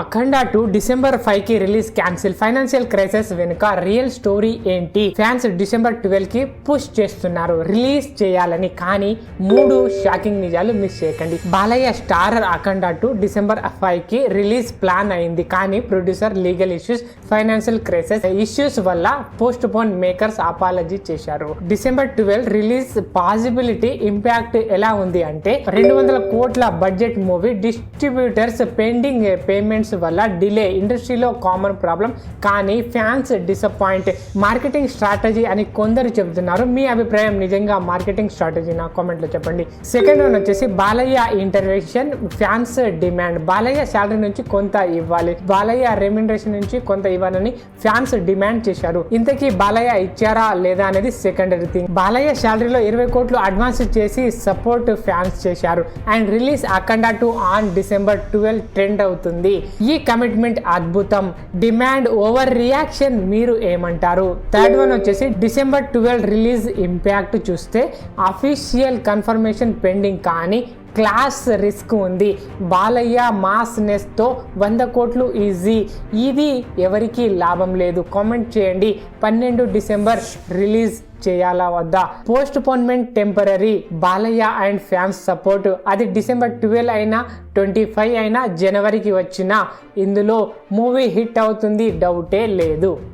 అఖండ two December ఫైవ్కి release cancel. Financial crisis వెనుక real story ఏంటి? ఫ్యాన్స్ డిసెంబర్ ట్వెల్వ్కి పుష్ చేస్తున్నారు రిలీజ్ చేయాలని. కానీ మూడు షాకింగ్ నిజాలు మిస్ చేయకండి. Balayya starrer Akhanda two December ఫైవ్కి రిలీజ్ ప్లాన్ అయింది. కానీ producer legal issues financial crisis issues వల్ల పోస్ట్ పోన్ మేకర్స్ అపాలజీ చేశారు. December twelve release possibility impact ఎలా ఉంది అంటే రెండు వందల కోట్ల budget movie distributors pending payment events వల్ల డిలే ఇండస్ట్రీలో కామన్ ప్రాబ్లం కానీ ఫ్యాన్స్ డిసప్పాయింట్ మార్కెటింగ్ స్ట్రాటజీ అని కొందరు చెబుతున్నారు. మీ అభిప్రాయం నిజంగా మార్కెటింగ్ స్ట్రాటజీ నా కామెంట్లో చెప్పండి. సెకండ్ వన్ వచ్చేసి Balayya intervention fans demand Balayya salary నుంచి కొంత ఇవ్వాలి. బాలయ్య రెమ్యునరేషన్ నుంచి కొంత ఇవ్వాలని ఫ్యాన్స్ డిమాండ్ చేశారు. ఇంతకీ బాలయ్య ఇచ్చారా లేదా అనేది సెకండరీ థింగ్ బాలయ్య శాలరీలో ఇరవై కోట్లు అడ్వాన్స్ చేసి సపోర్ట్ ఫ్యాన్స్ చేశారు. And release Akhanda two on December twelve trend అవుతుంది. ఈ కమిట్మెంట్ అద్భుతం. డిమాండ్ ఓవర్ రియాక్షన్ మీరు ఏమంటారు? థర్డ్ వన్ వచ్చేసి డిసెంబర్ ట్వెల్వ్ రిలీజ్ ఇంపాక్ట్ చూస్తే అఫీషియల్ కన్ఫర్మేషన్ పెండింగ్ కానీ క్లాస్ రిస్క్ ఉంది. బాలయ్య మాస్నెస్తో వంద కోట్లు ఈజీ. ఇది ఎవరికీ లాభం లేదు. కామెంట్ చేయండి. పన్నెండు డిసెంబర్ రిలీజ్ చేయాలా వద్దా? Postponement temporary Balayya and fans support. అది డిసెంబర్ ట్వెల్వ్ అయినా ట్వంటీ ఫైవ్ అయినా జనవరికి వచ్చినా. ఇందులో మూవీ హిట్ అవుతుంది. డౌటే లేదు.